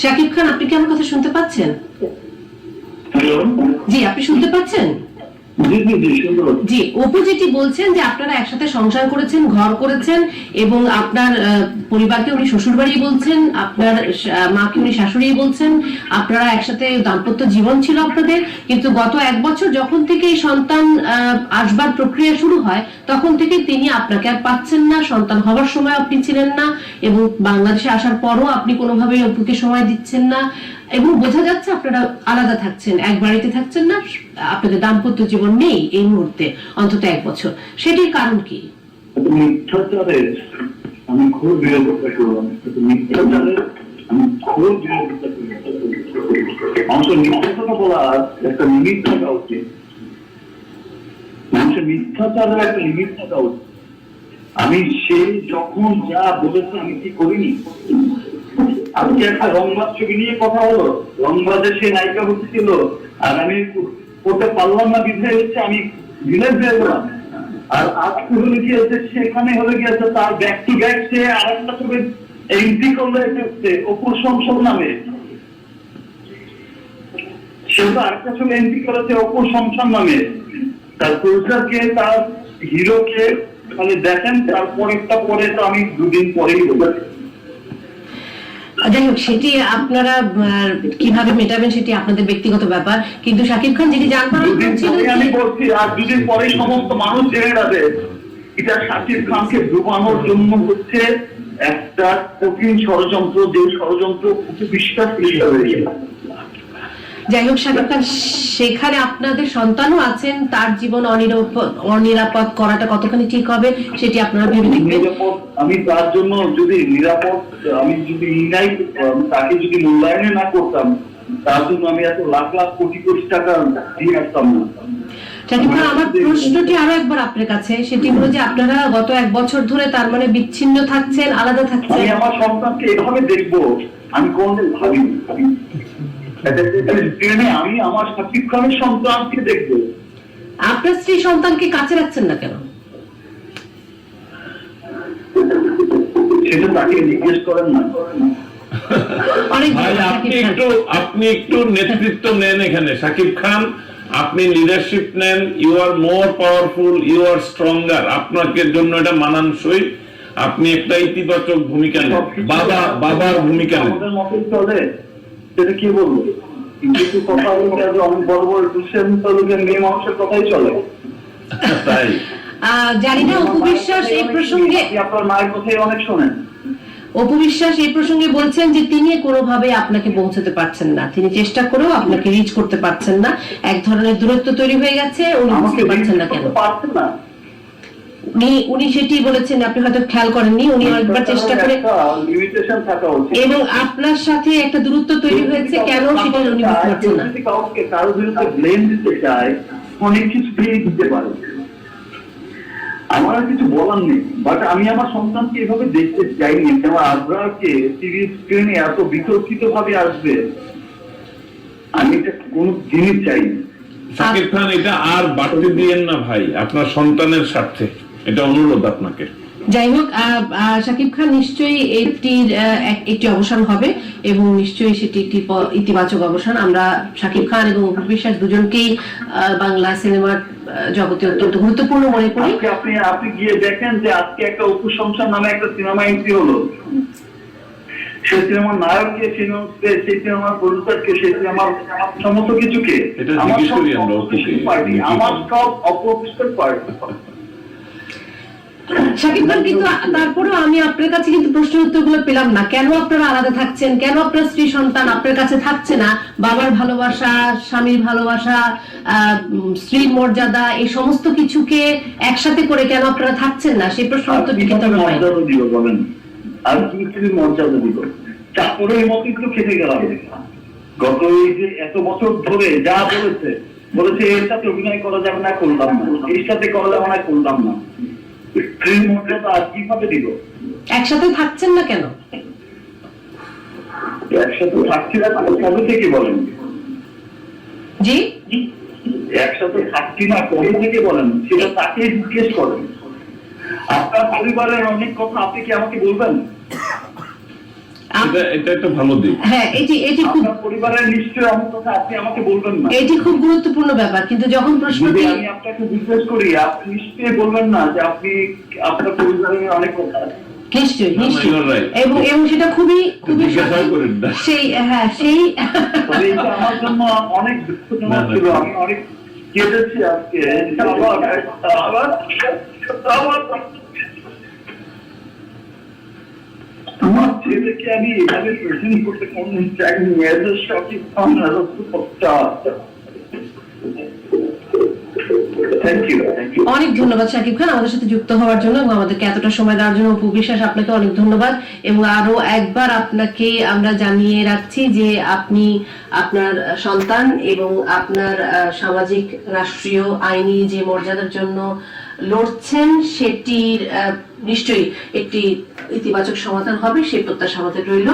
শাকিব খান আপনি কি আমার কথা শুনতে পাচ্ছেন? জি আপনি শুনতে পাচ্ছেন? জি, অপু যেটি বলছেন যে আপনারা একসাথে সংসার করেছেন, ঘর করেছেন এবং আপনার পরিবারকে উনি শ্বশুর বাড়ি বলছেন, আপনার মাকে উনি শাশুড়ি বলছেন, আপনারা একসাথে দাম্পত্য জীবন ছিল আপনাদের, কিন্তু গত এক বছর যখন থেকে এই সন্তান আসবার প্রক্রিয়া শুরু হয়, তখন থেকে তিনি আপনাকে আর পাচ্ছেন না, সন্তান হওয়ার সময় আপনি ছিলেন না এবং বাংলাদেশে আসার পরও আপনি কোনোভাবে অপুকে সময় দিচ্ছেন না এবং বোঝা যাচ্ছে আপনারা আলাদা থাকছেন, এক বাড়িতে থাকছেন না, আপনাদের দাম্পত্য জীবন নেই এই মুহূর্তে, অন্তত এক বছর। সেটির কারণ কি? মিথ্যাচারের, আমি খুব একটা লিমিট থাকা উচিত। একটা লিমিট থাকা উচিত। আমি সে যখন যা বলেছে, আমি কি করিনি? আজকে একটা রংবাদ ছবি নিয়ে কথা হলো। রংবাদে সে নায়িকা হচ্ছিল। আর আমি করতে পারলাম না, বিধায় হচ্ছে আমি ভিলেজ হয়ে গেলাম। আর আজ হলে গিয়েছে সেখানে হলে গিয়েছে তার ব্যাক টু ব্যাক সে আর একটা ছবি এন্ট্রি করলে হচ্ছে অপুর সংসদ নামে। সে তো আরেকটা ছবি এন্ট্রি করেছে অপুর সংসার নামে। তার প্রডিউসারকে তার হিরোকে মানে দেখেন, তারপরেরটা পরে তো আমি দুদিন পরেই বলেছি যাই হোক সেটি আপনারা কীভাবে মেটাবেন সেটি আপনাদের ব্যক্তিগত ব্যাপার। কিন্তু শাকিব খান যেটি জানবার আমি বলছি আর দুদিন পরে সমস্ত মানুষ জেনে যাবে এটা শাকিব খানকে ডুবানোর জন্য হচ্ছে একটা কঠিন ষড়যন্ত্র যে ষড়যন্ত্র বিশ্বাস গেছে যাই হোক শাকিব খান সেখানে আপনাদের সন্তানও আছেন তার জীবন অনিরাপদ অনিরাপদ করাটা কতখানি ঠিক হবে সেটি আপনারা ভেবে দেখবেন। আমি তার জন্য যদি নিরাপদ আমি যদি তাকে যদি মূল্যায়নে না করতাম তার জন্য আমি এত লাখ লাখ কোটি কোটি টাকা দিয়ে আসতাম না। আমার প্রশ্নটি আরও একবার আপনার কাছে সেটি হলো যে আপনারা গত এক বছর ধরে তার মানে বিচ্ছিন্ন থাকছেন আলাদা আমি থাকছেন। আমার সন্তানকে এভাবে দেখব আমি কোনদিন ভাবিনি। ট্রেনে আমি আমার খানের সন্তানকে দেখব? আপনার স্ত্রী সন্তানকে কাছে রাখছেন না কেন? সেটা তাকে জিজ্ঞেস করেন না। আপনি একটু আপনি একটু নেতৃত্ব নেন এখানে। সাকিব খান আপনি লিডারশিপ নেন। You are more powerful you are stronger আপনাকে জন্য এটা মানানসই। আপনি একটা ইতিবাচক ভূমিকা নেন। বাবা বাবার ভূমিকা নেন। সেটা কি বলব কিছু কথা বলতে হবে অনেক বড় বড় দুষ্যের তালুকের মেয়ে মানুষের কথাই চলে। তাই? জানি না উপবিশ্বাস এই প্রসঙ্গে আপনার মায়ের কথাই অনেক শোনেন? অপবিশ্বাস এই প্রসঙ্গে বলছেন যে তিনি কোনোভাবে আপনাকে পৌঁছাতে পারছেন না। তিনি চেষ্টা করেও আপনাকে রিচ করতে পারছেন না। এক ধরনের দূরত্ব তৈরি হয়ে গেছে উনি আমাকে বুঝতে পারছেন না কেন। করতে পারছেন না। উনি উনি সেটি বলেছেন আপনি হয়তো খেয়াল করেননি উনি চেষ্টা করে লিমিটেশন থাকা উচিত। এবং আপনার সাথে একটা দূরত্ব তৈরি হয়েছে কেন সেটা উনি বুঝতে পারছেন না? কাউকে কারও বিরুদ্ধে ব্লেম দিতে চায় অনেক কিছু দিয়ে দিতে পারে। আমার কিছু বলার নেই বাট আমি আমার সন্তানকে এভাবে দেখতে চাইনি। আমার আগ্রাহকে টিভি স্ক্রিনে এত বিতর্কিত ভাবে আসবে আমি এটা কোনো জিনিস চাইনি। সাকিব খান এটা আর বাড়তে দিয়েন না ভাই আপনার সন্তানের স্বার্থে। এটা অনুরোধ আপনাকে। যাই হোক শাকিব খান নিশ্চয়ই এটির একটি অবসান হবে এবং নিশ্চয়ই সেটি একটি ইতিবাচক অবসান। আমরা শাকিব খান এবং অপু বিশ্বাস দুজনকেই বাংলা সিনেমার জগতে অত্যন্ত গুরুত্বপূর্ণ মনে করি। আজকে আপনি আপনি গিয়ে দেখেন যে আজকে একটা উপসংসার নামে একটা সিনেমা এন্ট্রি হলো। সেই সিনেমার নায়ক কে সিনেমা সেই সিনেমার প্রডিউসার কে সেই সিনেমার সমস্ত কিছু কে এটা আমার সব করি আমরা opposition ওকে। party, আমার সব অপোজিশন পার্টি। শাকিব খান কিন্তু তারপরেও আমি আপনার কাছে কিন্তু প্রশ্ন উত্তরগুলো পেলাম না। কেন আপনারা আলাদা থাকছেন? কেন আপনার স্ত্রী সন্তান আপনার কাছে থাকছে না? বাবার ভালোবাসা স্বামীর ভালোবাসা স্ত্রীর মর্যাদা এই সমস্ত কিছুকে একসাথে করে কেন আপনারা থাকছেন না? সেই প্রশ্ন কি কিন্তু বলেন? আর কি কি মর্যাদা দিব? চাকরের মতোই তো খেতে গেলাম। গত এই যে এত বছর ধরে যা বলেছে বলেছে এর সাথে অভিনয় করা যাবে না করলাম না। এর সাথে করা যাবে না করলাম না। মর্যাদা আর কীভাবে দিব? একসাথে থাকছেন না কেন? একসাথে থাকছি না কবে থেকে বলেন? জি? একসাথে থাকছি না কবে থেকে বলেন? সেটা তাকে জিজ্ঞেস করেন। আপনার পরিবারের অনেক কথা আপনি কি আমাকে বলবেন? এটা এটা একটা ভালো দিক। হ্যাঁ এটি এটি খুব পরিবারের নিশ্চয়ই আমার আপনি আমাকে বলবেন না। এটি খুব গুরুত্বপূর্ণ ব্যাপার কিন্তু যখন প্রশ্নটি আমি আপনাকে জিজ্ঞেস করি আপনি নিশ্চয়ই বলবেন না যে আপনি আপনার পরিবারের অনেক কথা আছে। নিশ্চয়ই না, না, নিশ্চয়ই। এবং এবং সেটা খুবই খুবই জিজ্ঞাসা সঠিক। করেন না। সেই হ্যাঁ সেই আমার জন্য অনেক দুঃখজনক ছিল। আমি অনেক কেঁদেছি আজকে। আবার আবার আবার আমার ছেলেকে আমি এভাবে প্রেজেন্ট করতে কোনদিন চাইনি as a shocking Khan you অনেক ধন্যবাদ শাকিব খান আমাদের সাথে যুক্ত হওয়ার জন্য এবং আমাদেরকে এতটা সময় দেওয়ার জন্য অপু বিশ্বাস, আপনাকে অনেক ধন্যবাদ। এবং আরও একবার আপনাকে আমরা জানিয়ে রাখছি যে আপনি আপনার সন্তান এবং আপনার সামাজিক, রাষ্ট্রীয়, আইনি যে মর্যাদার জন্য লড়ছেন সেটির নিশ্চয়ই একটি ইতিবাচক সমাধান হবে সেই প্রত্যাশা আমাদের রইল।